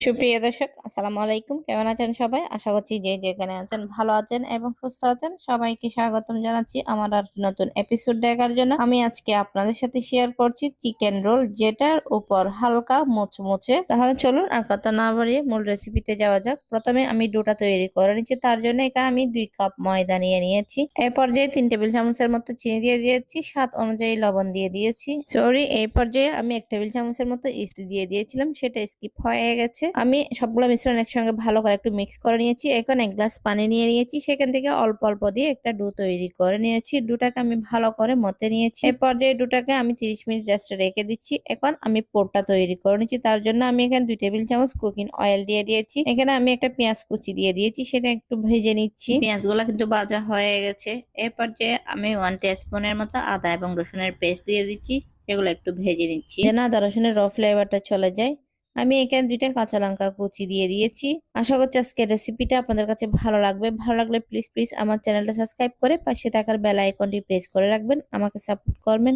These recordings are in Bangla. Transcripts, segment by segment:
সুপ্রিয় দর্শক, আসসালামু আলাইকুম। কেমন আছেন সবাই? আশা করছি যে যেখানে আছেন ভালো আছেন এবং সুস্থ আছেন। সবাইকে স্বাগতম জানাচ্ছি আমার আর নতুন এপিসোড দেখার জন্য। আমি আজকে আপনাদের সাথে শেয়ার করছি চিকেন রোল যেটার উপর হালকা মুচমুচে। তাহলে চলুন আর কথা না বাড়িয়ে মূল রেসিপিতে যাওয়া যাক। প্রথমে আমি ডোটা তৈরি করে নিচ্ছি। তার জন্য এখানে আমি দুই কাপ ময়দা নিয়ে নিয়েছি। এই পর্যায়ে তিন টেবিল চামচের মতো চিনি দিয়ে দিয়েছি। স্বাদ অনুযায়ী লবণ দিয়ে দিয়েছি। সরি এই পর্যায়ে আমি এক টেবিল চামচের মতো ইস্ট দিয়ে দিয়েছিলাম। সেটা স্কিপ হয়ে গেছে। আমি সবগুলো মিশ্রণ একসঙ্গে ভালো করে একটু মিক্স করে নিয়েছি। এখন এক গ্লাস পানি নিয়ে নিয়েছি। সেখান থেকে অল্প অল্প দিয়ে একটা ডো তৈরি করে নিয়েছি। ডোটাকে আমি ভালো করে মতে নিয়েছি। এই পর্যায়ে ডোটাকে আমি তিরিশ মিনিট রেস্টে রেখে দিচ্ছি। এখন আমি পোরটা তৈরি করে নিচ্ছি। তার জন্য আমি এখানে দুই টেবিল চামচ কুকিং অয়েল দিয়ে দিয়েছি। এখানে আমি একটা পেঁয়াজ কুচি দিয়ে দিয়েছি। সেটা একটু ভেজে নিচ্ছি। পেঁয়াজগুলো কিন্তু ভাজা হয়ে গেছে। এই পর্যায়ে আমি ওয়ান টেস্পুনের মতো আদা এবং রসুনের পেস্ট দিয়ে দিচ্ছি। সেগুলো একটু ভেজে নিচ্ছি। যেন আদা রসুনের র ফ্লেভারটা চলে যায়। আমি এখানে দুইটা কাঁচা লঙ্কা কুচি দিয়ে দিয়েছি। আশা করছি আজকের রেসিপিটা আপনাদের কাছে ভালো লাগবে। ভালো লাগলে প্লিজ প্লিজ আমার চ্যানেলটা সাবস্ক্রাইব করে পাশে থাকার বেল আইকনটি প্রেস করে রাখবেন, আমাকে সাপোর্ট করবেন।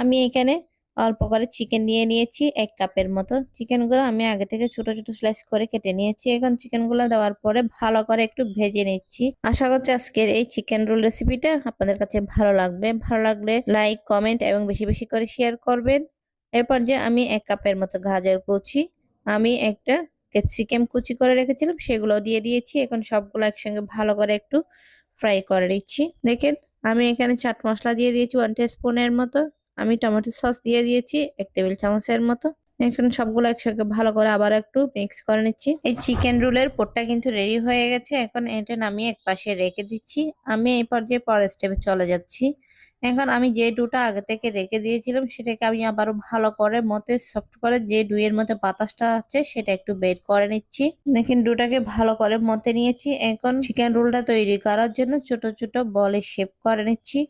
আমি এখানে অল্প করে চিকেন নিয়ে নিয়েছি, এক কাপের মতো। চিকেনগুলো আমি আগে থেকে ছোট ছোট স্লাইস করে কেটে নিয়েছি। এখন চিকেনগুলো দেওয়ার পরে ভালো করে একটু ভেজে নিচ্ছি। আশা করছি আজকের এই চিকেন রোল রেসিপিটা আপনাদের কাছে ভালো লাগবে। ভালো লাগলে লাইক কমেন্ট এবং বেশি বেশি করে শেয়ার করবেন। এরপর যে আমি এক কাপের মতো গাজর কুচি, আমি একটা ক্যাপসিকাম কুচি করে রেখেছিলাম, সেগুলো দিয়ে দিয়েছি। এখন সবগুলো একসঙ্গে ভালো করে একটু ফ্রাই করে দিচ্ছি দেখেন, আমি এখানে চাট মশলা দিয়ে দিয়েছি ওয়ান স্পুনের মতো। আমি টমেটো সস দিয়ে দিয়েছি, এক টেবিল চামচের মতো। এখন সবগুলো একসঙ্গে ভালো করে আবার একটু মিক্স করে নিচ্ছি। এই চিকেন রোলের পোটটা কিন্তু রেডি হয়ে গেছে। এখন এটা নামিয়ে এক পাশে রেখে দিচ্ছি। আমি এই পর্যায়ে পরের স্টেপে চলে যাচ্ছি। এখন আমি যে ডুটা আগে থেকে রেখে দিয়েছিলাম, সেটাকে আমি আবারও ভালো করে মতে সফট করে যে ডুয়ের মধ্যে বাতাসটা আছে, সেটা একটু বের করে নিচ্ছি। দেখেন ডুটাকে ভালো করে মতে নিয়েছি। এখন চিকেন রোলটা তৈরি করার জন্য ছোট ছোট বলে শেপ করে নিচ্ছি।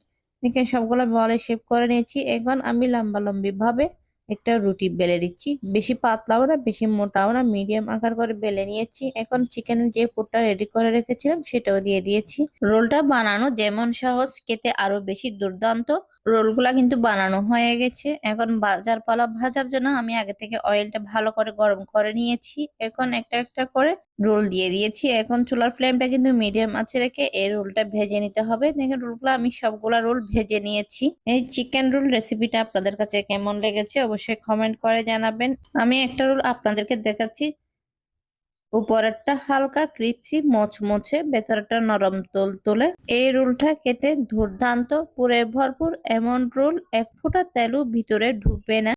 দেখেন, সবগুলো বলে শেপ করে নিয়েছি। এখন আমি লম্বা লম্বি ভাবে একটা রুটি বেলে দিচ্ছি। বেশি পাতলাও না, বেশি মোটাও না মিডিয়াম আকার করে বেলে নিয়েছি। এখন চিকেনের যে পুরটা রেডি করে রেখেছিলাম, সেটাও দিয়ে দিয়েছি। রোলটা বানানো যেমন সহজ, খেতে আরও বেশি দুর্দান্ত। রোলগুলা কিন্তু বানানো হয়ে গেছে। এখন বাজার পালা ভাজার জন্য আমি আগে থেকে অয়েলটা ভালো করে গরম করে নিয়েছি। এখন একটা একটা করে রোল দিয়ে দিয়েছি। এখন চুলার ফ্লেমটা কিন্তু মিডিয়াম আছে রেখে এই রোলটা ভেজে নিতে হবে। দেখেন রোলগুলো আমি সবগুলা রোল ভেজে নিয়েছি। এই চিকেন রোল রেসিপিটা আপনাদের কাছে কেমন লেগেছে অবশ্যই কমেন্ট করে জানাবেন। আমি একটা রোল আপনাদেরকে দেখাচ্ছি। উপরেরটা হালকা ক্রিপসি মচমচে ভেতরটা নরম তোল তোলে। এই রোলটা খেতে দুর্দান্ত, পুরে ভরপুর। এমন রোল এক ফোঁটা তেলও ভিতরে ঢুকবে না।